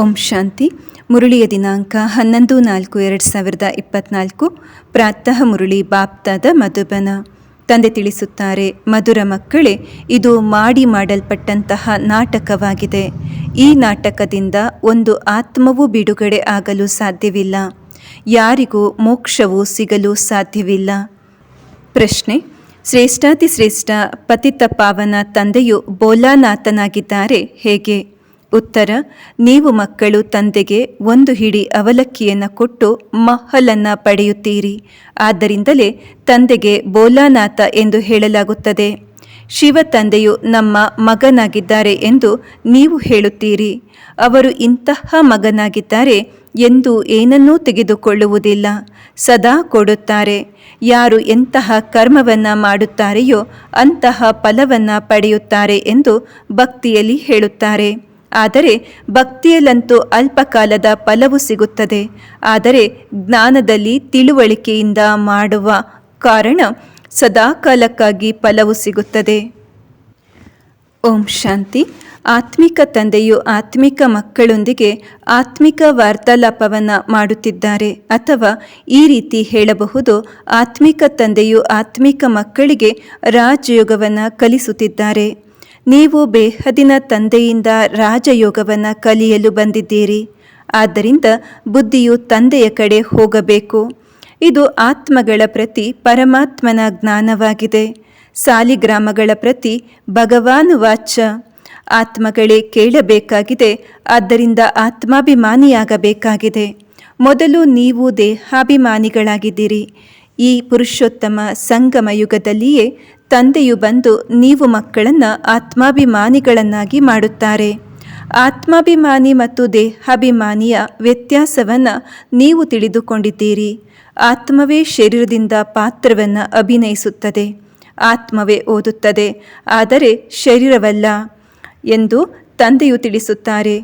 ಓಂ ಶಾಂತಿ. ಮುರುಳಿಯ ದಿನಾಂಕ ಹನ್ನೊಂದು ನಾಲ್ಕು ಎರಡು ಸಾವಿರದ ಇಪ್ಪತ್ನಾಲ್ಕು. ಪ್ರಾತಃ ಮುರುಳಿ ಬಾಪ್ತಾದ ಮಧುಬನ. ತಂದೆ ತಿಳಿಸುತ್ತಾರೆ, ಮಧುರ ಮಕ್ಕಳೇ, ಇದು ಮಾಡಿ ಮಾಡಲ್ಪಟ್ಟಂತಹ ನಾಟಕವಾಗಿದೆ. ಈ ನಾಟಕದಿಂದ ಒಂದು ಆತ್ಮವೂ ಬಿಡುಗಡೆ ಆಗಲು ಸಾಧ್ಯವಿಲ್ಲ. ಯಾರಿಗೂ ಮೋಕ್ಷವು ಸಿಗಲು ಸಾಧ್ಯವಿಲ್ಲ. ಪ್ರಶ್ನೆ, ಶ್ರೇಷ್ಠಾತಿ ಶ್ರೇಷ್ಠ ಪತಿತ ಪಾವನ ತಂದೆಯು ಬೋಲಾನಾಥನಾಗಿದ್ದಾರೆ ಹೇಗೆ? ಉತ್ತರ, ನೀವು ಮಕ್ಕಳು ತಂದೆಗೆ ಒಂದು ಹಿಡಿ ಅವಲಕ್ಕಿಯನ್ನು ಕೊಟ್ಟು ಮಹಲನ್ನು ಪಡೆಯುತ್ತೀರಿ. ಆದ್ದರಿಂದಲೇ ತಂದೆಗೆ ಬೋಲಾನಾಥ ಎಂದು ಹೇಳಲಾಗುತ್ತದೆ. ಶಿವ ತಂದೆಯು ನಮ್ಮ ಮಗನಾಗಿದ್ದಾರೆ ಎಂದು ನೀವು ಹೇಳುತ್ತೀರಿ. ಅವರು ಇಂತಹ ಮಗನಾಗಿದ್ದಾರೆ ಎಂದು ಏನನ್ನೂ ತೆಗೆದುಕೊಳ್ಳುವುದಿಲ್ಲ. ಸದಾ ಕೊಡುತ್ತಾರೆ. ಯಾರು ಎಂತಹ ಕರ್ಮವನ್ನು ಮಾಡುತ್ತಾರೆಯೋ ಅಂತಹ ಫಲವನ್ನು ಪಡೆಯುತ್ತಾರೆ ಎಂದು ಭಕ್ತಿಯಲ್ಲಿ ಹೇಳುತ್ತಾರೆ. ಆದರೆ ಭಕ್ತಿಯಲ್ಲಂತೂ ಅಲ್ಪಕಾಲದ ಫಲವು ಸಿಗುತ್ತದೆ. ಆದರೆ ಜ್ಞಾನದಲ್ಲಿ ತಿಳುವಳಿಕೆಯಿಂದ ಮಾಡುವ ಕಾರಣ ಸದಾಕಾಲಕ್ಕಾಗಿ ಫಲವು ಸಿಗುತ್ತದೆ. ಓಂ ಶಾಂತಿ. ಆತ್ಮಿಕ ತಂದೆಯು ಆತ್ಮಿಕ ಮಕ್ಕಳೊಂದಿಗೆ ಆತ್ಮಿಕ ವಾರ್ತಾಲಾಪವನ್ನು ಮಾಡುತ್ತಿದ್ದಾರೆ. ಅಥವಾ ಈ ರೀತಿ ಹೇಳಬಹುದು, ಆತ್ಮಿಕ ತಂದೆಯು ಆತ್ಮಿಕ ಮಕ್ಕಳಿಗೆ ರಾಜಯೋಗವನ್ನು ಕಲಿಸುತ್ತಿದ್ದಾರೆ. ನೀವು ಬೇಹದಿನ ತಂದೆಯಿಂದ ರಾಜಯೋಗವನ್ನು ಕಲಿಯಲು ಬಂದಿದ್ದೀರಿ. ಆದ್ದರಿಂದ ಬುದ್ಧಿಯು ತಂದೆಯ ಕಡೆ ಹೋಗಬೇಕು. ಇದು ಆತ್ಮಗಳ ಪ್ರತಿ ಪರಮಾತ್ಮನ ಜ್ಞಾನವಾಗಿದೆ. ಸಾಲಿಗ್ರಾಮಗಳ ಪ್ರತಿ ಭಗವಾನ್ ವಾಚ. ಆತ್ಮಗಳೇ ಕೇಳಬೇಕಾಗಿದೆ, ಆದ್ದರಿಂದ ಆತ್ಮಾಭಿಮಾನಿಯಾಗಬೇಕಾಗಿದೆ. ಮೊದಲು ನೀವು ದೇಹಾಭಿಮಾನಿಗಳಾಗಿದ್ದೀರಿ. ಈ ಪುರುಷೋತ್ತಮ ಸಂಗಮ ಯುಗದಲ್ಲಿಯೇ ತಂದೆಯು ಬಂದು ನೀವು ಮಕ್ಕಳನ್ನು ಆತ್ಮಾಭಿಮಾನಿಗಳನ್ನಾಗಿ ಮಾಡುತ್ತಾರೆ. ಆತ್ಮಾಭಿಮಾನಿ ಮತ್ತು ದೇಹಾಭಿಮಾನಿಯ ವ್ಯತ್ಯಾಸವನ್ನು ನೀವು ತಿಳಿದುಕೊಂಡಿದ್ದೀರಿ. ಆತ್ಮವೇ ಶರೀರದಿಂದ ಪಾತ್ರವನ್ನು ಅಭಿನಯಿಸುತ್ತದೆ. ಆತ್ಮವೇ ಓದುತ್ತದೆ, ಆದರೆ ಶರೀರವಲ್ಲ ಎಂದು ತಂದೆಯು ತಿಳಿಸುತ್ತಾರೆ.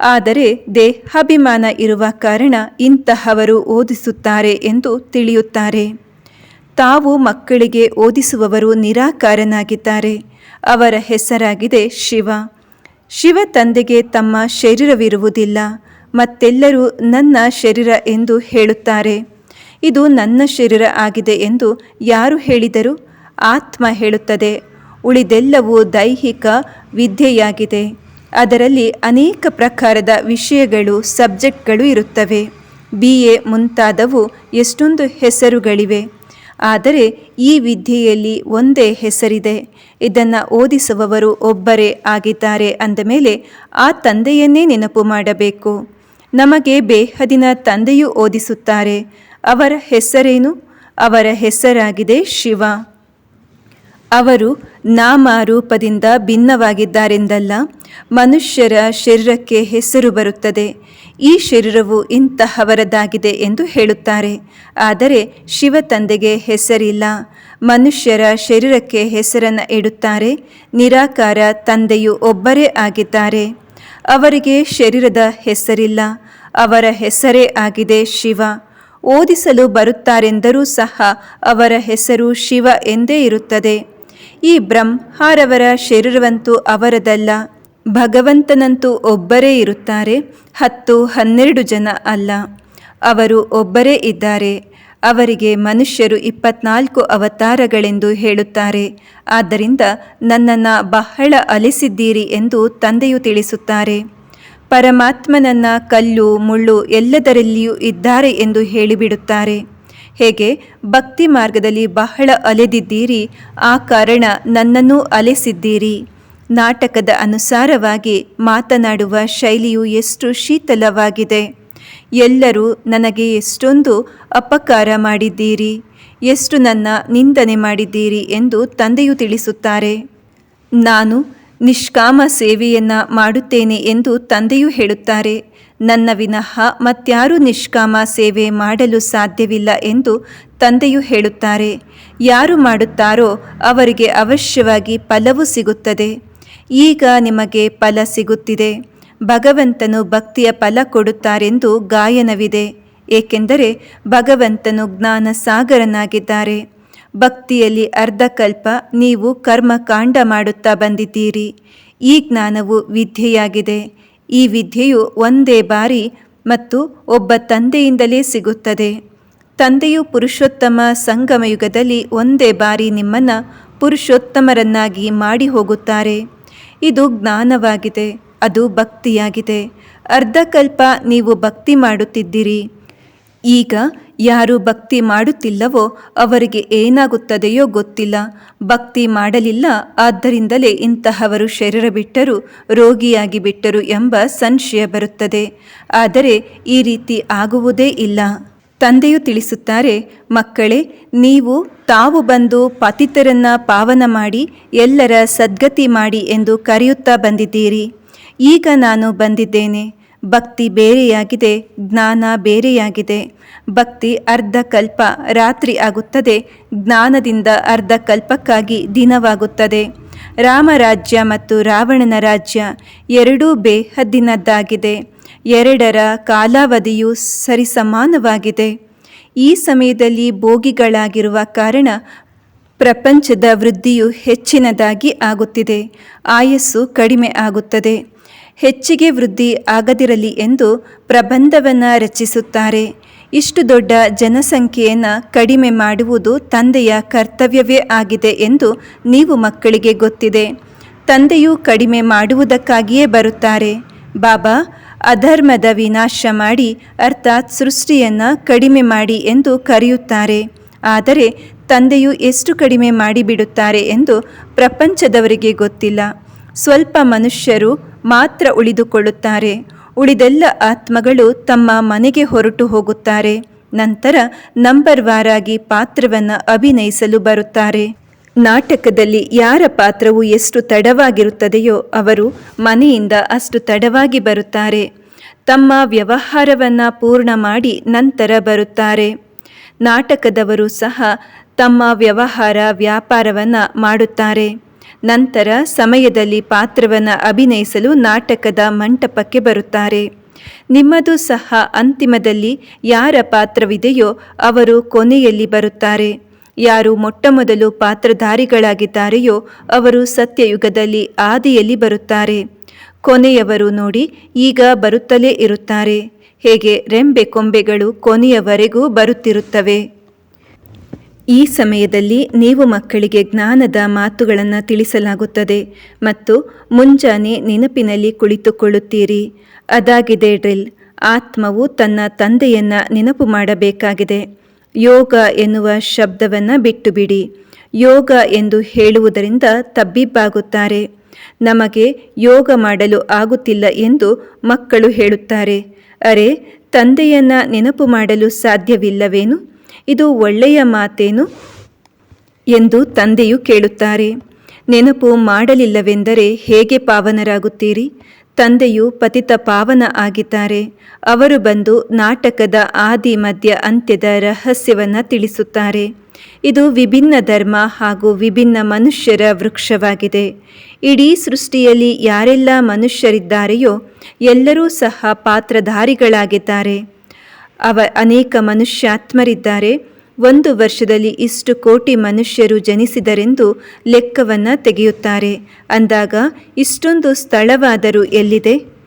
ಆದರೆ ದೇಹಾಭಿಮಾನ ಇರುವ ಕಾರಣ ಇಂತಹವರು ಓದಿಸುತ್ತಾರೆ ಎಂದು ತಿಳಿಯುತ್ತಾರೆ. ತಾವು ಮಕ್ಕಳಿಗೆ ಓದಿಸುವವರು ನಿರಾಕಾರನಾಗಿದ್ದಾರೆ. ಅವರ ಹೆಸರಾಗಿದೆ ಶಿವ. ಶಿವ ತಂದೆಗೆ ತಮ್ಮ ಶರೀರವಿರುವುದಿಲ್ಲ. ಮತ್ತೆಲ್ಲರೂ ನನ್ನ ಶರೀರ ಎಂದು ಹೇಳುತ್ತಾರೆ. ಇದು ನನ್ನ ಶರೀರ ಆಗಿದೆ ಎಂದು ಯಾರು ಹೇಳಿದರು? ಆತ್ಮ ಹೇಳುತ್ತದೆ. ಉಳಿದೆಲ್ಲವೂ ದೈಹಿಕ ವಿದ್ಯೆಯಾಗಿದೆ. ಅದರಲ್ಲಿ ಅನೇಕ ಪ್ರಕಾರದ ವಿಷಯಗಳು, ಸಬ್ಜೆಕ್ಟ್ಗಳು ಇರುತ್ತವೆ. ಬಿ ಎ ಮುಂತಾದವು ಎಷ್ಟೊಂದು ಹೆಸರುಗಳಿವೆ. ಆದರೆ ಈ ವಿದ್ಯೆಯಲ್ಲಿ ಒಂದೇ ಹೆಸರಿದೆ. ಇದನ್ನು ಓದಿಸುವವರು ಒಬ್ಬರೇ ಆಗಿದ್ದಾರೆ ಅಂದ ಮೇಲೆ ಆ ತಂದೆಯನ್ನೇ ನೆನಪು ಮಾಡಬೇಕು. ನಮಗೆ ಬೇಹದಿನ ತಂದೆಯು ಓದಿಸುತ್ತಾರೆ. ಅವರ ಹೆಸರೇನು? ಅವರ ಹೆಸರಾಗಿದೆ ಶಿವ. ಅವರು ನಾಮ ರೂಪದಿಂದ ಭಿನ್ನವಾಗಿದ್ದಾರೆಂದಲ್ಲ, ಮನುಷ್ಯರ ಶರೀರಕ್ಕೆ ಹೆಸರು ಬರುತ್ತದೆ. ಈ ಶರೀರವು ಇಂತಹವರದಾಗಿದೆ ಎಂದು ಹೇಳುತ್ತಾರೆ. ಆದರೆ ಶಿವ ತಂದೆಗೆ ಹೆಸರಿಲ್ಲ. ಮನುಷ್ಯರ ಶರೀರಕ್ಕೆ ಹೆಸರನ್ನು ಇಡುತ್ತಾರೆ. ನಿರಾಕಾರ ತಂದೆಯು ಒಬ್ಬರೇ ಆಗಿದ್ದಾರೆ. ಅವರಿಗೆ ಶರೀರದ ಹೆಸರಿಲ್ಲ. ಅವರ ಹೆಸರೇ ಆಗಿದೆ ಶಿವ. ಓದಿಸಲು ಬರುತ್ತಾರೆಂದರೂ ಸಹ ಅವರ ಹೆಸರು ಶಿವ ಎಂದೇ ಇರುತ್ತದೆ. ಈ ಬ್ರಹ್ಮಾರವರ ಶರೀರವಂತೂ ಅವರದಲ್ಲ. ಭಗವಂತನಂತೂ ಒಬ್ಬರೇ ಇರುತ್ತಾರೆ, ಹತ್ತು ಹನ್ನೆರಡು ಜನ ಅಲ್ಲ. ಅವರು ಒಬ್ಬರೇ ಇದ್ದಾರೆ. ಅವರಿಗೆ ಮನುಷ್ಯರು ಇಪ್ಪತ್ನಾಲ್ಕು ಅವತಾರಗಳೆಂದು ಹೇಳುತ್ತಾರೆ. ಆದ್ದರಿಂದ ನನ್ನನ್ನು ಬಹಳ ಅಲಿಸಿದ್ದೀರಿ ಎಂದು ತಂದೆಯು ತಿಳಿಸುತ್ತಾರೆ. ಪರಮಾತ್ಮನನ್ನ ಕಲ್ಲು, ಮುಳ್ಳು ಎಲ್ಲದರಲ್ಲಿಯೂ ಇದ್ದಾರೆ ಎಂದು ಹೇಳಿಬಿಡುತ್ತಾರೆ. ಹೇಗೆ ಭಕ್ತಿ ಮಾರ್ಗದಲ್ಲಿ ಬಹಳ ಅಲೆದಿದ್ದೀರಿ, ಆ ಕಾರಣ ನನ್ನನ್ನು ಅಲೆಸಿದ್ದೀರಿ. ನಾಟಕದ ಅನುಸಾರವಾಗಿ ಮಾತನಾಡುವ ಶೈಲಿಯು ಎಷ್ಟು ಶೀತಲವಾಗಿದೆ. ಎಲ್ಲರೂ ನನಗೆ ಎಷ್ಟೊಂದು ಅಪಕಾರ ಮಾಡಿದ್ದೀರಿ, ಎಷ್ಟು ನನ್ನ ನಿಂದನೆ ಮಾಡಿದ್ದೀರಿ ಎಂದು ತಂದೆಯು ತಿಳಿಸುತ್ತಾರೆ. ನಾನು ನಿಷ್ಕಾಮ ಸೇವೆಯನ್ನು ಮಾಡುತ್ತೇನೆ ಎಂದು ತಂದೆಯು ಹೇಳುತ್ತಾರೆ. ನನ್ನ ವಿನಃ ಮತ್ಯಾರೂ ನಿಷ್ಕಾಮ ಸೇವೆ ಮಾಡಲು ಸಾಧ್ಯವಿಲ್ಲ ಎಂದು ತಂದೆಯು ಹೇಳುತ್ತಾರೆ. ಯಾರು ಮಾಡುತ್ತಾರೋ ಅವರಿಗೆ ಅವಶ್ಯವಾಗಿ ಫಲವು ಸಿಗುತ್ತದೆ. ಈಗ ನಿಮಗೆ ಫಲ ಸಿಗುತ್ತಿದೆ. ಭಗವಂತನು ಭಕ್ತಿಯ ಫಲ ಕೊಡುತ್ತಾರೆಂದು ಗಾಯನವಿದೆ. ಏಕೆಂದರೆ ಭಗವಂತನು ಜ್ಞಾನ ಸಾಗರನಾಗಿದ್ದಾರೆ ಭಕ್ತಿಯಲ್ಲಿ ಅರ್ಧಕಲ್ಪ ನೀವು ಕರ್ಮಕಾಂಡ ಮಾಡುತ್ತಾ ಬಂದಿದ್ದೀರಿ. ಈ ಜ್ಞಾನವು ವಿದ್ಯೆಯಾಗಿದೆ. ಈ ವಿದ್ಯೆಯು ಒಂದೇ ಬಾರಿ ಮತ್ತು ಒಬ್ಬ ತಂದೆಯಿಂದಲೇ ಸಿಗುತ್ತದೆ. ತಂದೆಯು ಪುರುಷೋತ್ತಮ ಸಂಗಮಯುಗದಲ್ಲಿ ಒಂದೇ ಬಾರಿ ನಿಮ್ಮನ್ನು ಪುರುಷೋತ್ತಮರನ್ನಾಗಿ ಮಾಡಿ ಹೋಗುತ್ತಾರೆ. ಇದು ಜ್ಞಾನವಾಗಿದೆ. ಅದು ಭಕ್ತಿಯಾಗಿದೆ. ಅರ್ಧಕಲ್ಪ ನೀವು ಭಕ್ತಿ ಮಾಡುತ್ತಿದ್ದೀರಿ. ಈಗ ಯಾರು ಭಕ್ತಿ ಮಾಡುತ್ತಿಲ್ಲವೋ ಅವರಿಗೆ ಏನಾಗುತ್ತದೆಯೋ ಗೊತ್ತಿಲ್ಲ. ಭಕ್ತಿ ಮಾಡಲಿಲ್ಲ, ಆದ್ದರಿಂದಲೇ ಇಂತಹವರು ಶರೀರ ಬಿಟ್ಟರು ರೋಗಿಯಾಗಿ ಬಿಟ್ಟರು ಎಂಬ ಸಂಶಯ ಬರುತ್ತದೆ. ಆದರೆ ಈ ರೀತಿ ಆಗುವುದೇ ಇಲ್ಲ. ತಂದೆಯು ತಿಳಿಸುತ್ತಾರೆ, ಮಕ್ಕಳೇ, ನೀವು ತಾವು ಬಂದು ಪತಿತರನ್ನ ಪಾವನ ಮಾಡಿ, ಎಲ್ಲರ ಸದ್ಗತಿ ಮಾಡಿ ಎಂದು ಕರೆಯುತ್ತಾ ಬಂದಿದ್ದೀರಿ. ಈಗ ನಾನು ಬಂದಿದ್ದೇನೆ. ಭಕ್ತಿ ಬೇರೆಯಾಗಿದೆ, ಜ್ಞಾನ ಬೇರೆಯಾಗಿದೆ. ಭಕ್ತಿ ಅರ್ಧ ಕಲ್ಪ ರಾತ್ರಿ ಆಗುತ್ತದೆ, ಜ್ಞಾನದಿಂದ ಅರ್ಧ ಕಲ್ಪಕ್ಕಾಗಿ ದಿನವಾಗುತ್ತದೆ. ರಾಮರಾಜ್ಯ ಮತ್ತು ರಾವಣನ ರಾಜ್ಯ ಎರಡೂ ಬೇಹದ್ದಿನದ್ದಾಗಿದೆ. ಎರಡರ ಕಾಲಾವಧಿಯು ಸರಿಸಮಾನವಾಗಿದೆ. ಈ ಸಮಯದಲ್ಲಿ ಭೋಗಿಗಳಾಗಿರುವ ಕಾರಣ ಪ್ರಪಂಚದ ವೃದ್ಧಿಯು ಹೆಚ್ಚಿನದಾಗಿ ಆಗುತ್ತಿದೆ. ಆಯಸ್ಸು ಕಡಿಮೆ ಆಗುತ್ತದೆ. ಹೆಚ್ಚಿಗೆ ವೃದ್ಧಿ ಆಗದಿರಲಿ ಎಂದು ಪ್ರಬಂಧವನ್ನು ರಚಿಸುತ್ತಾರೆ. ಇಷ್ಟು ದೊಡ್ಡ ಜನಸಂಖ್ಯೆಯನ್ನು ಕಡಿಮೆ ಮಾಡುವುದು ತಂದೆಯ ಕರ್ತವ್ಯವೇ ಆಗಿದೆ ಎಂದು ನೀವು ಮಕ್ಕಳಿಗೆ ಗೊತ್ತಿದೆ. ತಂದೆಯು ಕಡಿಮೆ ಮಾಡುವುದಕ್ಕಾಗಿಯೇ ಬರುತ್ತಾರೆ. ಬಾಬಾ, ಅಧರ್ಮದ ವಿನಾಶ ಮಾಡಿ, ಅರ್ಥಾತ್ ಸೃಷ್ಟಿಯನ್ನು ಕಡಿಮೆ ಮಾಡಿ ಎಂದು ಕರೆಯುತ್ತಾರೆ. ಆದರೆ ತಂದೆಯು ಎಷ್ಟು ಕಡಿಮೆ ಮಾಡಿಬಿಡುತ್ತಾರೆ ಎಂದು ಪ್ರಪಂಚದವರಿಗೆ ಗೊತ್ತಿಲ್ಲ. ಸ್ವಲ್ಪ ಮನುಷ್ಯರು ಮಾತ್ರ ಉಳಿದುಕೊಳ್ಳುತ್ತಾರೆ. ಉಳಿದೆಲ್ಲ ಆತ್ಮಗಳು ತಮ್ಮ ಮನೆಗೆ ಹೊರಟು ಹೋಗುತ್ತಾರೆ. ನಂತರ ನಂಬರ್ ವಾರಾಗಿ ಪಾತ್ರವನ್ನು ಅಭಿನಯಿಸಲು ಬರುತ್ತಾರೆ. ನಾಟಕದಲ್ಲಿ ಯಾರ ಪಾತ್ರವು ಎಷ್ಟು ತಡವಾಗಿರುತ್ತದೆಯೋ ಅವರು ಮನೆಯಿಂದ ಅಷ್ಟು ತಡವಾಗಿ ಬರುತ್ತಾರೆ. ತಮ್ಮ ವ್ಯವಹಾರವನ್ನು ಪೂರ್ಣ ಮಾಡಿ ನಂತರ ಬರುತ್ತಾರೆ. ನಾಟಕದವರು ಸಹ ತಮ್ಮ ವ್ಯವಹಾರ ವ್ಯಾಪಾರವನ್ನು ಮಾಡುತ್ತಾರೆ. ನಂತರ ಸಮಯದಲ್ಲಿ ಪಾತ್ರವನ್ನು ಅಭಿನಯಿಸಲು ನಾಟಕದ ಮಂಟಪಕ್ಕೆ ಬರುತ್ತಾರೆ. ನಿಮ್ಮದು ಸಹ ಅಂತಿಮದಲ್ಲಿ ಯಾರ ಪಾತ್ರವಿದೆಯೋ ಅವರು ಕೊನೆಯಲ್ಲಿ ಬರುತ್ತಾರೆ. ಯಾರು ಮೊಟ್ಟಮೊದಲು ಪಾತ್ರಧಾರಿಗಳಾಗಿದ್ದಾರೆಯೋ ಅವರು ಸತ್ಯಯುಗದಲ್ಲಿ ಆದಿಯಲ್ಲಿ ಬರುತ್ತಾರೆ. ಕೊನೆಯವರು ನೋಡಿ ಈಗ ಬರುತ್ತಲೇ ಇರುತ್ತಾರೆ. ಹೇಗೆ ರೆಂಬೆ ಕೊಂಬೆಗಳು ಕೊನೆಯವರೆಗೂ ಬರುತ್ತಿರುತ್ತವೆ. ಈ ಸಮಯದಲ್ಲಿ ನೀವು ಮಕ್ಕಳಿಗೆ ಜ್ಞಾನದ ಮಾತುಗಳನ್ನು ತಿಳಿಸಲಾಗುತ್ತದೆ ಮತ್ತು ಮುಂಜಾನೆ ನೆನಪಿನಲ್ಲಿ ಕುಳಿತುಕೊಳ್ಳುತ್ತೀರಿ. ಅದಾಗಿದೆ ಡ್ರಿಲ್. ಆತ್ಮವು ತನ್ನ ತಂದೆಯನ್ನು ನೆನಪು ಮಾಡಬೇಕಾಗಿದೆ. ಯೋಗ ಎನ್ನುವ ಶಬ್ದವನ್ನು ಬಿಟ್ಟುಬಿಡಿ. ಯೋಗ ಎಂದು ಹೇಳುವುದರಿಂದ ತಬ್ಬಿಬ್ಬಾಗುತ್ತಾರೆ. ನಮಗೆ ಯೋಗ ಮಾಡಲು ಆಗುತ್ತಿಲ್ಲ ಎಂದು ಮಕ್ಕಳು ಹೇಳುತ್ತಾರೆ. ಅರೆ, ತಂದೆಯನ್ನ ನೆನಪು ಮಾಡಲು ಸಾಧ್ಯವಿಲ್ಲವೇನು? ಇದು ಒಳ್ಳೆಯ ಮಾತೇನು? ಎಂದು ತಂದೆಯು ಕೇಳುತ್ತಾರೆ. ನೆನಪು ಮಾಡಲಿಲ್ಲವೆಂದರೆ ಹೇಗೆ ಪಾವನರಾಗುತ್ತೀರಿ? ತಂದೆಯು ಪತಿತ ಪಾವನ ಆಗಿದ್ದಾರೆ. ಅವರು ಬಂದು ನಾಟಕದ ಆದಿ ಮಧ್ಯ ಅಂತ್ಯದ ರಹಸ್ಯವನ್ನು ತಿಳಿಸುತ್ತಾರೆ. ಇದು ವಿಭಿನ್ನ ಧರ್ಮ ಹಾಗೂ ವಿಭಿನ್ನ ಮನುಷ್ಯರ ವೃಕ್ಷವಾಗಿದೆ. ಇಡೀ ಸೃಷ್ಟಿಯಲ್ಲಿ ಯಾರೆಲ್ಲ ಮನುಷ್ಯರಿದ್ದಾರೆಯೋ ಎಲ್ಲರೂ ಸಹ ಪಾತ್ರಧಾರಿಗಳಾಗಿದ್ದಾರೆ. ಅವ ಅನೇಕ ಮನುಷ್ಯಾತ್ಮರಿದ್ದಾರೆ. ಒಂದು ವರ್ಷದಲ್ಲಿ ಇಷ್ಟು ಕೋಟಿ ಮನುಷ್ಯರು ಜನಿಸಿದರೆಂದು ಲೆಕ್ಕವನ್ನು ತೆಗೆಯುತ್ತಾರೆ. ಅಂದಾಗ ಇಷ್ಟೊಂದು ಸ್ಥಳವಾದರೂ ಎಲ್ಲಿದೆ?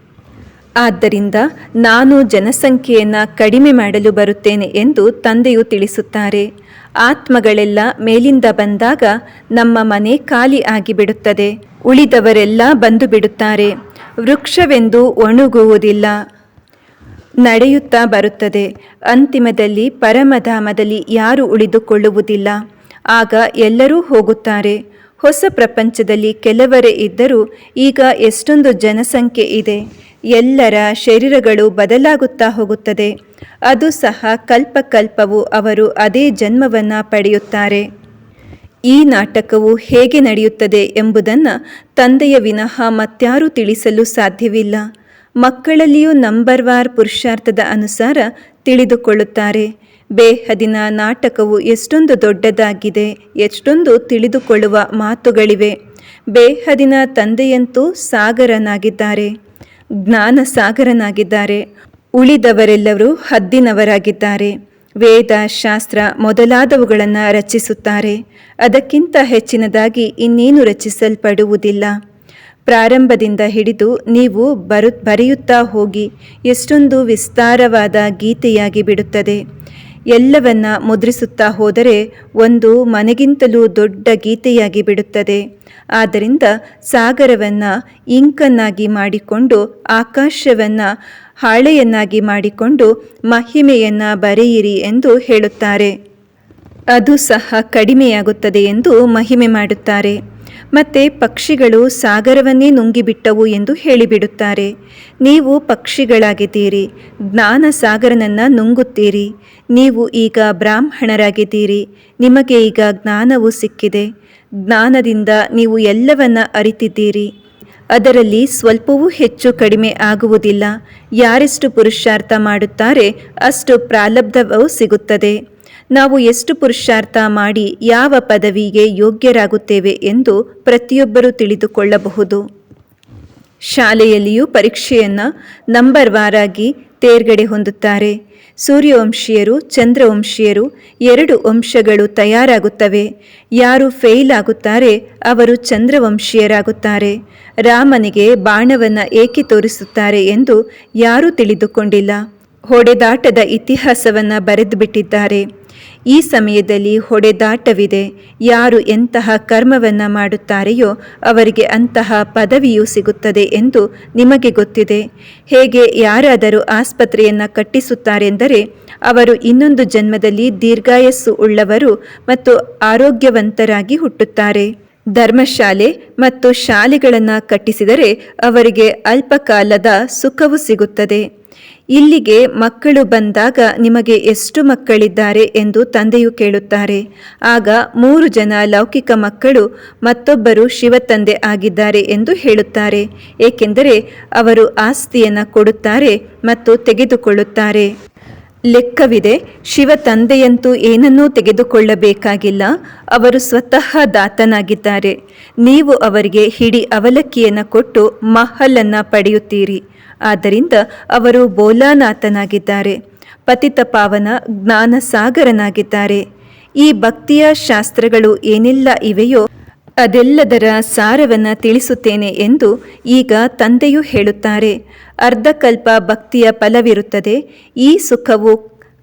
ಆದ್ದರಿಂದ ನಾನು ಜನಸಂಖ್ಯೆಯನ್ನು ಕಡಿಮೆ ಮಾಡಲು ಬರುತ್ತೇನೆ ಎಂದು ತಂದೆಯು ತಿಳಿಸುತ್ತಾರೆ. ಆತ್ಮಗಳೆಲ್ಲ ಮೇಲಿಂದ ಬಂದಾಗ ನಮ್ಮ ಮನೆ ಖಾಲಿ ಆಗಿಬಿಡುತ್ತದೆ. ಉಳಿದವರೆಲ್ಲ ಬಂದು ಬಿಡುತ್ತಾರೆ ವೃಕ್ಷವೆಂದು ಒಣಗುವುದಿಲ್ಲ. ನಡೆಯುತ್ತಾ ಬರುತ್ತದೆ. ಅಂತಿಮದಲ್ಲಿ ಪರಮಧಾಮದಲ್ಲಿ ಯಾರು ಉಳಿದುಕೊಳ್ಳುವುದಿಲ್ಲ. ಆಗ ಎಲ್ಲರೂ ಹೋಗುತ್ತಾರೆ. ಹೊಸ ಪ್ರಪಂಚದಲ್ಲಿ ಕೆಲವರೇ ಇದ್ದರೂ ಈಗ ಎಷ್ಟೊಂದು ಜನಸಂಖ್ಯೆ ಇದೆ. ಎಲ್ಲರ ಶರೀರಗಳು ಬದಲಾಗುತ್ತಾ ಹೋಗುತ್ತದೆ. ಅದು ಸಹ ಕಲ್ಪಕಲ್ಪವು ಅವರು ಅದೇ ಜನ್ಮವನ್ನು ಪಡೆಯುತ್ತಾರೆ. ಈ ನಾಟಕವು ಹೇಗೆ ನಡೆಯುತ್ತದೆ ಎಂಬುದನ್ನು ತಂದೆಯ ವಿನಃ ಮತ್ಯಾರೂ ತಿಳಿಸಲು ಸಾಧ್ಯವಿಲ್ಲ. ಮಕ್ಕಳಲ್ಲಿಯೂ ನಂಬರ್ ವಾರ್ ಪುರುಷಾರ್ಥದ ಅನುಸಾರ ತಿಳಿದುಕೊಳ್ಳುತ್ತಾರೆ. ಬೇಹದಿನ ನಾಟಕವು ಎಷ್ಟೊಂದು ದೊಡ್ಡದಾಗಿದೆ, ಎಷ್ಟೊಂದು ತಿಳಿದುಕೊಳ್ಳುವ ಮಾತುಗಳಿವೆ. ಬೇಹದಿನ ತಂದೆಯಂತೂ ಸಾಗರನಾಗಿದ್ದಾರೆ ಜ್ಞಾನ ಸಾಗರನಾಗಿದ್ದಾರೆ ಉಳಿದವರೆಲ್ಲರೂ ಹದ್ದಿನವರಾಗಿದ್ದಾರೆ. ವೇದ ಶಾಸ್ತ್ರ ಮೊದಲಾದವುಗಳನ್ನು ರಚಿಸುತ್ತಾರೆ. ಅದಕ್ಕಿಂತ ಹೆಚ್ಚಿನದಾಗಿ ಇನ್ನೇನು ರಚಿಸಲ್ಪಡುವುದಿಲ್ಲ. ಪ್ರಾರಂಭದಿಂದ ಹಿಡಿದು ನೀವು ಬರು, ಬರೆಯುತ್ತಾ ಹೋಗಿ ಎಷ್ಟೊಂದು ವಿಸ್ತಾರವಾದ ಗೀತೆಯಾಗಿ ಬಿಡುತ್ತದೆ. ಎಲ್ಲವನ್ನ ಮುದ್ರಿಸುತ್ತಾ ಹೋದರೆ ಒಂದು ಮನೆಗಿಂತಲೂ ದೊಡ್ಡ ಗೀತೆಯಾಗಿ ಬಿಡುತ್ತದೆ. ಆದ್ದರಿಂದ ಸಾಗರವನ್ನು ಇಂಕನ್ನಾಗಿ ಮಾಡಿಕೊಂಡು ಆಕಾಶವನ್ನು ಹಾಳೆಯನ್ನಾಗಿ ಮಾಡಿಕೊಂಡು ಮಹಿಮೆಯನ್ನು ಬರೆಯಿರಿ ಎಂದು ಹೇಳುತ್ತಾರೆ. ಅದು ಸಹ ಕಡಿಮೆಯಾಗುತ್ತದೆ ಎಂದು ಮಹಿಮೆ ಮಾಡುತ್ತಾರೆ. ಮತ್ತೆ ಪಕ್ಷಿಗಳು ಸಾಗರವನ್ನೇ ನುಂಗಿಬಿಟ್ಟವು ಎಂದು ಹೇಳಿಬಿಡುತ್ತಾರೆ. ನೀವು ಪಕ್ಷಿಗಳಾಗಿದ್ದೀರಿ, ಜ್ಞಾನ ಸಾಗರನನ್ನು ನುಂಗುತ್ತೀರಿ. ನೀವು ಈಗ ಬ್ರಾಹ್ಮಣರಾಗಿದ್ದೀರಿ, ನಿಮಗೆ ಈಗ ಜ್ಞಾನವು ಸಿಕ್ಕಿದೆ. ಜ್ಞಾನದಿಂದ ನೀವು ಎಲ್ಲವನ್ನ ಅರಿತಿದ್ದೀರಿ. ಅದರಲ್ಲಿ ಸ್ವಲ್ಪವೂ ಹೆಚ್ಚು ಕಡಿಮೆ ಆಗುವುದಿಲ್ಲ. ಯಾರೆಷ್ಟು ಪುರುಷಾರ್ಥ ಮಾಡುತ್ತಾರೆ, ಅಷ್ಟು ಪ್ರಾಲಬ್ಧವು ಸಿಗುತ್ತದೆ. ನಾವು ಎಷ್ಟು ಪುರುಷಾರ್ಥ ಮಾಡಿ ಯಾವ ಪದವಿಗೆ ಯೋಗ್ಯರಾಗುತ್ತೇವೆ ಎಂದು ಪ್ರತಿಯೊಬ್ಬರೂ ತಿಳಿದುಕೊಳ್ಳಬಹುದು. ಶಾಲೆಯಲ್ಲಿಯೂ ಪರೀಕ್ಷೆಯನ್ನು ನಂಬರ್ ವಾರಾಗಿ ತೇರ್ಗಡೆ ಹೊಂದುತ್ತಾರೆ. ಸೂರ್ಯವಂಶೀಯರು, ಚಂದ್ರವಂಶೀಯರು ಎರಡು ವಂಶಗಳು ತಯಾರಾಗುತ್ತವೆ. ಯಾರು ಫೇಲ್ ಆಗುತ್ತಾರೆ, ಅವರು ಚಂದ್ರವಂಶೀಯರಾಗುತ್ತಾರೆ. ರಾಮನಿಗೆ ಬಾಣವನ್ನು ಏಕೆ ತೋರಿಸುತ್ತಾರೆ ಎಂದು ಯಾರೂ ತಿಳಿದುಕೊಂಡಿಲ್ಲ. ಹೊಡೆದಾಟದ ಇತಿಹಾಸವನ್ನು ಬರೆದು ಬಿಟ್ಟಿದ್ದಾರೆ ಈ ಸಮಯದಲ್ಲಿ ಹೊಡೆದಾಟವಿದೆ. ಯಾರು ಎಂತಹ ಕರ್ಮವನ್ನು ಮಾಡುತ್ತಾರೆಯೋ ಅವರಿಗೆ ಅಂತಹ ಪದವಿಯೂ ಸಿಗುತ್ತದೆ ಎಂದು ನಿಮಗೆ ಗೊತ್ತಿದೆ. ಹೇಗೆ ಯಾರಾದರೂ ಆಸ್ಪತ್ರೆಯನ್ನು ಕಟ್ಟಿಸುತ್ತಾರೆಂದರೆ ಅವರು ಇನ್ನೊಂದು ಜನ್ಮದಲ್ಲಿ ದೀರ್ಘಾಯಸ್ಸು ಉಳ್ಳವರು ಮತ್ತು ಆರೋಗ್ಯವಂತರಾಗಿ ಹುಟ್ಟುತ್ತಾರೆ. ಧರ್ಮಶಾಲೆ ಮತ್ತು ಶಾಲೆಗಳನ್ನು ಕಟ್ಟಿಸಿದರೆ ಅವರಿಗೆ ಅಲ್ಪಕಾಲದ ಸುಖವು ಸಿಗುತ್ತದೆ. ಇಲ್ಲಿಗೆ ಮಕ್ಕಳು ಬಂದಾಗ ನಿಮಗೆ ಎಷ್ಟು ಮಕ್ಕಳಿದ್ದಾರೆ ಎಂದು ತಂದೆಯು ಕೇಳುತ್ತಾರೆ. ಆಗ ಮೂರು ಜನ ಲೌಕಿಕ ಮಕ್ಕಳು ಮತ್ತೊಬ್ಬರು ಶಿವತಂದೆ ಆಗಿದ್ದಾರೆ ಎಂದು ಹೇಳುತ್ತಾರೆ. ಏಕೆಂದರೆ ಅವರು ಆಸ್ತಿಯನ್ನು ಕೊಡುತ್ತಾರೆ ಮತ್ತು ತೆಗೆದುಕೊಳ್ಳುತ್ತಾರೆ. ಲೆಕ್ಕವಿದೆ ಶಿವ ತಂದೆಯಂತೂ ಏನನ್ನೂ ತೆಗೆದುಕೊಳ್ಳಬೇಕಾಗಿಲ್ಲ. ಅವರು ಸ್ವತಃ ದಾತನಾಗಿದ್ದಾರೆ. ನೀವು ಅವರಿಗೆ ಹಿಡಿ ಅವಲಕ್ಕಿಯನ್ನು ಕೊಟ್ಟು ಮಹಲನ್ನು ಪಡೆಯುತ್ತೀರಿ. ಆದ್ದರಿಂದ ಅವರು ಬೋಲಾನಾಥನಾಗಿದ್ದಾರೆ. ಪತಿತ ಪಾವನ ಜ್ಞಾನ ಸಾಗರನಾಗಿದ್ದಾರೆ ಈ ಭಕ್ತಿಯ ಶಾಸ್ತ್ರಗಳು ಏನೆಲ್ಲ ಇವೆಯೋ ಅದೆಲ್ಲದರ ಸಾರವನ್ನು ತಿಳಿಸುತ್ತೇನೆ ಎಂದು ಈಗ ತಂದೆಯು ಹೇಳುತ್ತಾರೆ. ಅರ್ಧಕಲ್ಪ ಭಕ್ತಿಯ ಫಲವಿರುತ್ತದೆ. ಈ ಸುಖವು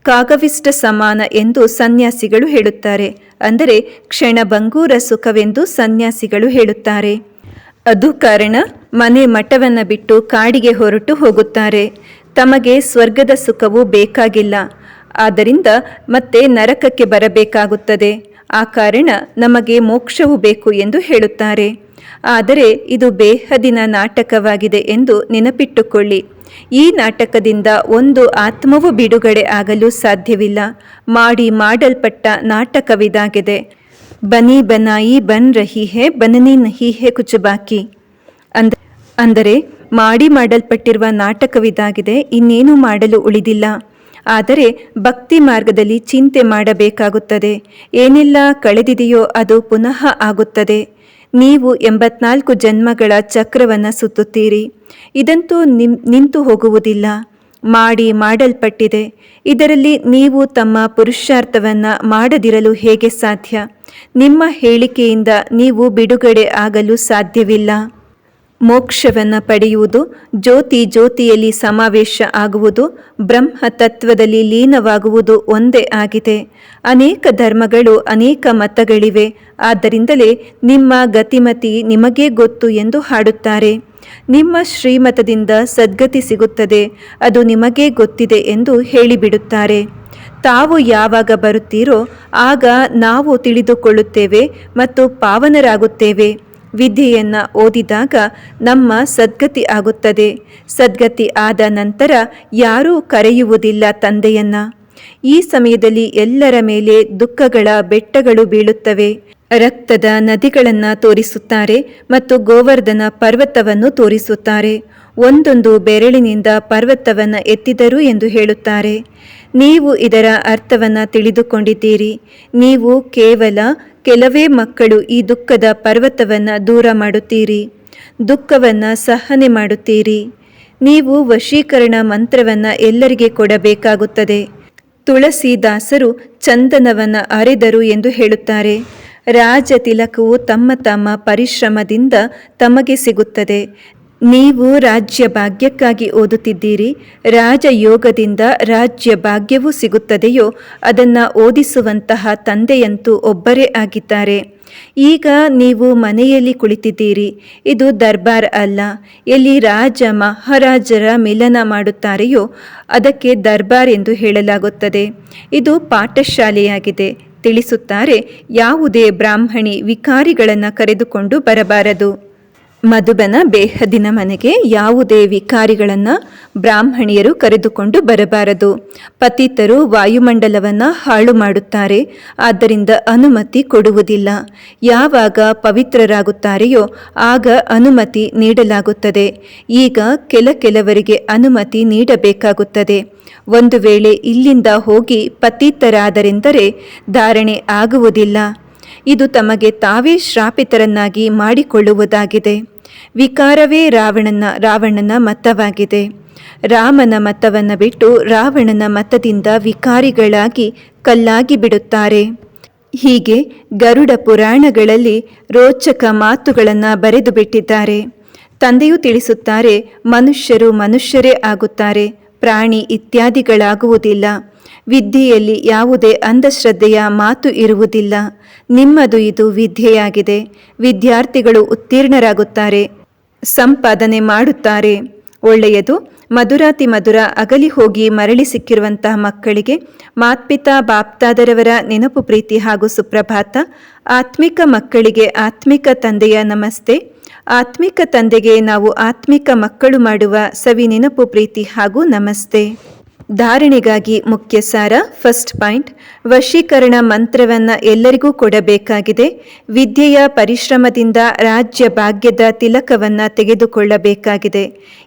ಕಾಗವಿಷ್ಟ ಸಮಾನ ಎಂದು ಸನ್ಯಾಸಿಗಳು ಹೇಳುತ್ತಾರೆ. ಅಂದರೆ ಕ್ಷಣಭಂಗೂರ ಸುಖವೆಂದು ಸನ್ಯಾಸಿಗಳು ಹೇಳುತ್ತಾರೆ. ಅದು ಕಾರಣ ಮನೆ ಮಠವನ್ನು ಬಿಟ್ಟು ಕಾಡಿಗೆ ಹೊರಟು ಹೋಗುತ್ತಾರೆ. ತಮಗೆ ಸ್ವರ್ಗದ ಸುಖವು ಬೇಕಾಗಿಲ್ಲ. ಆದ್ದರಿಂದ ಮತ್ತೆ ನರಕಕ್ಕೆ ಬರಬೇಕಾಗುತ್ತದೆ. ಆ ಕಾರಣ ನಮಗೆ ಮೋಕ್ಷವು ಬೇಕು ಎಂದು ಹೇಳುತ್ತಾರೆ. ಆದರೆ ಇದು ಬೇಹದಿನ ನಾಟಕವಾಗಿದೆ ಎಂದು ನೆನಪಿಟ್ಟುಕೊಳ್ಳಿ. ಈ ನಾಟಕದಿಂದ ಒಂದು ಆತ್ಮವು ಬಿಡುಗಡೆ ಆಗಲು ಸಾಧ್ಯವಿಲ್ಲ. ಮಾಡಿ ಮಾಡಲ್ಪಟ್ಟ ನಾಟಕವಿದಾಗಿದೆ. ಬನಿ ಬನಾಯಿ ಬನ್ ರಹಿ ಹೇ ಬನನಿ ನಹಿ ಹೇ ಕುಚ್ ಬಾಕಿ ಅಂದ, ಅಂದರೆ ಮಾಡಿ ಮಾಡಲ್ಪಟ್ಟಿರುವ ನಾಟಕವಿದಾಗಿದೆ, ಇನ್ನೇನು ಮಾಡಲು ಉಳಿದಿಲ್ಲ. ಆದರೆ ಭಕ್ತಿ ಮಾರ್ಗದಲ್ಲಿ ಚಿಂತೆ ಮಾಡಬೇಕಾಗುತ್ತದೆ. ಏನೆಲ್ಲ ಕಳೆದಿದೆಯೋ ಅದು ಪುನಃ ಆಗುತ್ತದೆ. ನೀವು ಎಂಬತ್ನಾಲ್ಕು ಜನ್ಮಗಳ ಚಕ್ರವನ್ನು ಸುತ್ತುತ್ತೀರಿ. ಇದಂತೂ ನಿಮ್, ನಿಂತು ಹೋಗುವುದಿಲ್ಲ. ಮಾಡಿ ಮಾಡಲ್ಪಟ್ಟಿದೆ. ಇದರಲ್ಲಿ ನೀವು ತಮ್ಮ ಪುರುಷಾರ್ಥವನ್ನು ಮಾಡದಿರಲು ಹೇಗೆ ಸಾಧ್ಯ? ನಿಮ್ಮ ಹೇಳಿಕೆಯಿಂದ ನೀವು ಬಿಡುಗಡೆ ಆಗಲು ಸಾಧ್ಯವಿಲ್ಲ. ಮೋಕ್ಷವನ್ನು ಪಡೆಯುವುದು, ಜ್ಯೋತಿ ಜ್ಯೋತಿಯಲ್ಲಿ ಸಮಾವೇಶ ಆಗುವುದು, ಬ್ರಹ್ಮ ತತ್ವದಲ್ಲಿ ಲೀನವಾಗುವುದು ಒಂದೇ ಆಗಿದೆ. ಅನೇಕ ಧರ್ಮಗಳು ಅನೇಕ ಮತಗಳಿವೆ. ಆದ್ದರಿಂದಲೇ ನಿಮ್ಮ ಗತಿಮತಿ ನಿಮಗೇ ಗೊತ್ತು ಎಂದು ಹಾಡುತ್ತಾರೆ. ನಿಮ್ಮ ಶ್ರೀಮತದಿಂದ ಸದ್ಗತಿ ಸಿಗುತ್ತದೆ. ಅದು ನಿಮಗೇ ಗೊತ್ತಿದೆ ಎಂದು ಹೇಳಿಬಿಡುತ್ತಾರೆ. ತಾವು ಯಾವಾಗ ಬರುತ್ತೀರೋ ಆಗ ನಾವು ತಿಳಿದುಕೊಳ್ಳುತ್ತೇವೆ ಮತ್ತು ಪಾವನರಾಗುತ್ತೇವೆ. ವಿದ್ಯೆಯನ್ನು ಓದಿದಾಗ ನಮ್ಮ ಸದ್ಗತಿ ಆಗುತ್ತದೆ. ಸದ್ಗತಿ ಆದ ನಂತರ ಯಾರೂ ಕರೆಯುವುದಿಲ್ಲ ತಂದೆಯನ್ನ. ಈ ಸಮಯದಲ್ಲಿ ಎಲ್ಲರ ಮೇಲೆ ದುಃಖಗಳ ಬೆಟ್ಟಗಳು ಬೀಳುತ್ತವೆ. ರಕ್ತದ ನದಿಗಳನ್ನು ತೋರಿಸುತ್ತಾರೆ ಮತ್ತು ಗೋವರ್ಧನ ಪರ್ವತವನ್ನು ತೋರಿಸುತ್ತಾರೆ. ಒಂದೊಂದು ಬೆರಳಿನಿಂದ ಪರ್ವತವನ್ನು ಎತ್ತಿದರು ಎಂದು ಹೇಳುತ್ತಾರೆ. ನೀವು ಇದರ ಅರ್ಥವನ್ನು ತಿಳಿದುಕೊಂಡಿದ್ದೀರಿ. ನೀವು ಕೇವಲ ಕೆಲವೇ ಮಕ್ಕಳು ಈ ದುಃಖದ ಪರ್ವತವನ್ನು ದೂರ ಮಾಡುತ್ತೀರಿ. ದುಃಖವನ್ನು ಸಹನೆ ಮಾಡುತ್ತೀರಿ. ನೀವು ವಶೀಕರಣ ಮಂತ್ರವನ್ನು ಎಲ್ಲರಿಗೆ ಕೊಡಬೇಕಾಗುತ್ತದೆ. ತುಳಸಿದಾಸರು ಚಂದನವನ್ನು ಅರೆದರು ಎಂದು ಹೇಳುತ್ತಾರೆ. ರಾಜ ತಿಲಕವು ತಮ್ಮ ತಮ್ಮ ಪರಿಶ್ರಮದಿಂದ ತಮಗೆ ಸಿಗುತ್ತದೆ. ನೀವು ರಾಜ್ಯ ಭಾಗ್ಯಕ್ಕಾಗಿ ಓದುತ್ತಿದ್ದೀರಿ ರಾಜಯೋಗದಿಂದ ರಾಜ್ಯ ಭಾಗ್ಯವೂ ಸಿಗುತ್ತದೆಯೋ, ಅದನ್ನು ಓದಿಸುವಂತಹ ತಂದೆಯಂತೂ ಒಬ್ಬರೇ ಆಗಿದ್ದಾರೆ. ಈಗ ನೀವು ಮನೆಯಲ್ಲಿ ಕುಳಿತಿದ್ದೀರಿ, ಇದು ದರ್ಬಾರ್ ಅಲ್ಲ, ಎಲ್ಲಿ ರಾಜ ಮಹಾರಾಜರ ಮಿಲನ ಮಾಡುತ್ತಾರೆಯೋ, ಅದಕ್ಕೆ ದರ್ಬಾರ್ ಎಂದು ಹೇಳಲಾಗುತ್ತದೆ. ಇದು ಪಾಠಶಾಲೆಯಾಗಿದೆ, ತಿಳಿಸುತ್ತಾರೆ, ಯಾವುದೇ ಬ್ರಾಹ್ಮಣಿ ವಿಕಾರಿಗಳನ್ನು ಕರೆದುಕೊಂಡು ಬರಬಾರದು. ಮಧುಬನ ಬೇಹದಿನ ಮನೆಗೆ ಯಾವುದೇ ವಿಕಾರಿಗಳನ್ನು ಬ್ರಾಹ್ಮಣಿಯರು ಕರೆದುಕೊಂಡು ಬರಬಾರದು. ಪತಿತರು ವಾಯುಮಂಡಲವನ್ನು ಹಾಳು ಮಾಡುತ್ತಾರೆ. ಆದ್ದರಿಂದ ಅನುಮತಿ ಕೊಡುವುದಿಲ್ಲ. ಯಾವಾಗ ಪವಿತ್ರರಾಗುತ್ತಾರೆಯೋ ಆಗ ಅನುಮತಿ ನೀಡಲಾಗುತ್ತದೆ. ಈಗ ಕೆಲ ಕೆಲವರಿಗೆ ಅನುಮತಿ ನೀಡಬೇಕಾಗುತ್ತದೆ. ಒಂದು ವೇಳೆ ಇಲ್ಲಿಂದ ಹೋಗಿ ಪತಿತರಾದರೆಂದರೆ ಧಾರಣೆ ಆಗುವುದಿಲ್ಲ. ಇದು ತಮಗೆ ತಾವೇ ಶ್ರಾಪಿತರನ್ನಾಗಿ ಮಾಡಿಕೊಳ್ಳುವುದಾಗಿದೆ. ವಿಕಾರವೇ ರಾವಣನ ರಾವಣನ ಮತವಾಗಿದೆ. ರಾಮನ ಮತವನ್ನು ಬಿಟ್ಟು ರಾವಣನ ಮತದಿಂದ ವಿಕಾರಿಗಳಾಗಿ ಕಲ್ಲಾಗಿ ಬಿಡುತ್ತಾರೆ. ಹೀಗೆ ಗರುಡ ಪುರಾಣಗಳಲ್ಲಿ ರೋಚಕ ಮಾತುಗಳನ್ನು ಬರೆದು ಬಿಟ್ಟಿದ್ದಾರೆ. ತಂದೆಯು ತಿಳಿಸುತ್ತಾರೆ, ಮನುಷ್ಯರು ಮನುಷ್ಯರೇ ಆಗುತ್ತಾರೆ, ಪ್ರಾಣಿ ಇತ್ಯಾದಿಗಳಾಗುವುದಿಲ್ಲ. ವಿದ್ಯೆಯಲ್ಲಿ ಯಾವುದೇ ಅಂಧಶ್ರದ್ಧೆಯ ಮಾತು ಇರುವುದಿಲ್ಲ. ನಿಮ್ಮದು ಇದು ವಿದ್ಯೆಯಾಗಿದೆ. ವಿದ್ಯಾರ್ಥಿಗಳು ಉತ್ತೀರ್ಣರಾಗುತ್ತಾರೆ. ಸಂಪಾದನೆ ಮಾಡುತ್ತಾರೆ. ಒಳ್ಳೆಯದು. ಮಧುರಾತಿ ಮಧುರ ಅಗಲಿ ಹೋಗಿ ಮರಳಿ ಸಿಕ್ಕಿರುವಂತಹ ಮಕ್ಕಳಿಗೆ ಮಾತ್ಪಿತಾ ಬಾಪ್ತಾದರವರ ನೆನಪು ಪ್ರೀತಿ ಹಾಗೂ ಸುಪ್ರಭಾತ. ಆತ್ಮಿಕ ಮಕ್ಕಳಿಗೆ ಆತ್ಮಿಕ ತಂದೆಯ ನಮಸ್ತೆ. ಆತ್ಮಿಕ ತಂದೆಗೆ ನಾವು ಆತ್ಮಿಕ ಮಕ್ಕಳು ಮಾಡುವ ಸವಿ ನೆನಪು ಪ್ರೀತಿ ಹಾಗೂ ನಮಸ್ತೆ. ಧಾರಣೆಗಾಗಿ ಮುಖ್ಯ ಸಾರ ಫಸ್ಟ್ ಪಾಯಿಂಟ್. ವಶೀಕರಣ ಮಂತ್ರವನ್ನು ಎಲ್ಲರಿಗೂ ಕೊಡಬೇಕಾಗಿದೆ. ವಿದ್ಯೆಯ ಪರಿಶ್ರಮದಿಂದ ರಾಜ್ಯ ಭಾಗ್ಯದ ತಿಲಕವನ್ನು ತೆಗೆದುಕೊಳ್ಳಬೇಕಾಗಿದೆ.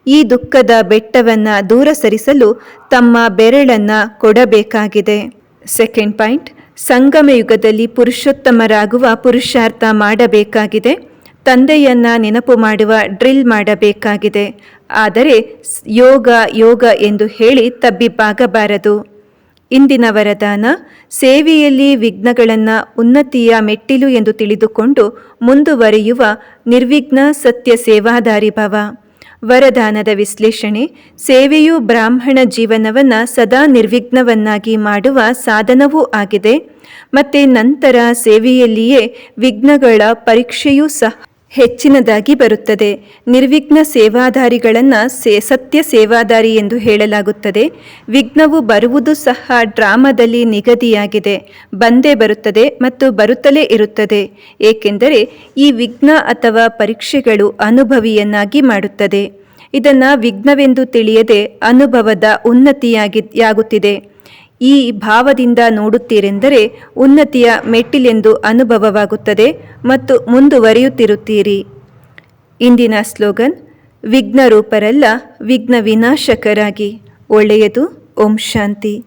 ಈ ದುಃಖದ ಬೆಟ್ಟವನ್ನು ದೂರ ಸರಿಸಲು ತಮ್ಮ ಬೆರಳನ್ನು ಕೊಡಬೇಕಾಗಿದೆ. Second point. ಸಂಗಮ ಯುಗದಲ್ಲಿ ಪುರುಷೋತ್ತಮರಾಗುವ ಪುರುಷಾರ್ಥ ಮಾಡಬೇಕಾಗಿದೆ. ತಂದೆಯನ್ನ ನೆನಪು ಮಾಡುವ ಡ್ರಿಲ್ ಮಾಡಬೇಕಾಗಿದೆ. ಆದರೆ ಯೋಗ ಯೋಗ ಎಂದು ಹೇಳಿ ತಬ್ಬಿಬ್ಬಾಗಬಾರದು. ಇಂದಿನ ವರದಾನ, ಸೇವೆಯಲ್ಲಿ ವಿಘ್ನಗಳನ್ನು ಉನ್ನತಿಯ ಮೆಟ್ಟಿಲು ಎಂದು ತಿಳಿದುಕೊಂಡು ಮುಂದುವರಿಯುವ ನಿರ್ವಿಘ್ನ ಸತ್ಯ ಸೇವಾದಾರಿ ಭವ. ವರದಾನದ ವಿಶ್ಲೇಷಣೆ, ಸೇವೆಯು ಬ್ರಾಹ್ಮಣ ಜೀವನವನ್ನು ಸದಾ ನಿರ್ವಿಘ್ನವನ್ನಾಗಿ ಮಾಡುವ ಸಾಧನವೂ ಆಗಿದೆ. ಮತ್ತು ನಂತರ ಸೇವೆಯಲ್ಲಿಯೇ ವಿಘ್ನಗಳ ಪರೀಕ್ಷೆಯೂ ಸಹ ಹೆಚ್ಚಿನದಾಗಿ ಬರುತ್ತದೆ. ನಿರ್ವಿಘ್ನ ಸೇವಾದಾರಿಗಳನ್ನು ಸೇ, ಸತ್ಯ ಸೇವಾದಾರಿ ಎಂದು ಹೇಳಲಾಗುತ್ತದೆ. ವಿಘ್ನವು ಬರುವುದು ಸಹ ಡ್ರಾಮಾದಲ್ಲಿ ನಿಗದಿಯಾಗಿದೆ. ಬಂದೇ ಬರುತ್ತದೆ ಮತ್ತು ಬರುತ್ತಲೇ ಇರುತ್ತದೆ. ಏಕೆಂದರೆ ಈ ವಿಘ್ನ ಅಥವಾ ಪರೀಕ್ಷೆಗಳು ಅನುಭವಿಯನ್ನಾಗಿ ಮಾಡುತ್ತದೆ. ಇದನ್ನು ವಿಘ್ನವೆಂದು ತಿಳಿಯದೆ ಅನುಭವದ ಉನ್ನತಿಯಾಗಿ, ಯಾಗುತ್ತಿದೆ. ಈ ಭಾವದಿಂದ ನೋಡುತ್ತೀರೆಂದರೆ ಉನ್ನತಿಯ ಮೆಟ್ಟಿಲೆಂದು ಅನುಭವವಾಗುತ್ತದೆ ಮತ್ತು ಮುಂದುವರಿಯುತ್ತಿರುತ್ತೀರಿ. ಇಂದಿನ ಸ್ಲೋಗನ್ ವಿಘ್ನ ರೂಪರಲ್ಲ ವಿಘ್ನ ವಿನಾಶಕರಾಗಿ ಒಳ್ಳೆಯದು, ಓಂ ಶಾಂತಿ.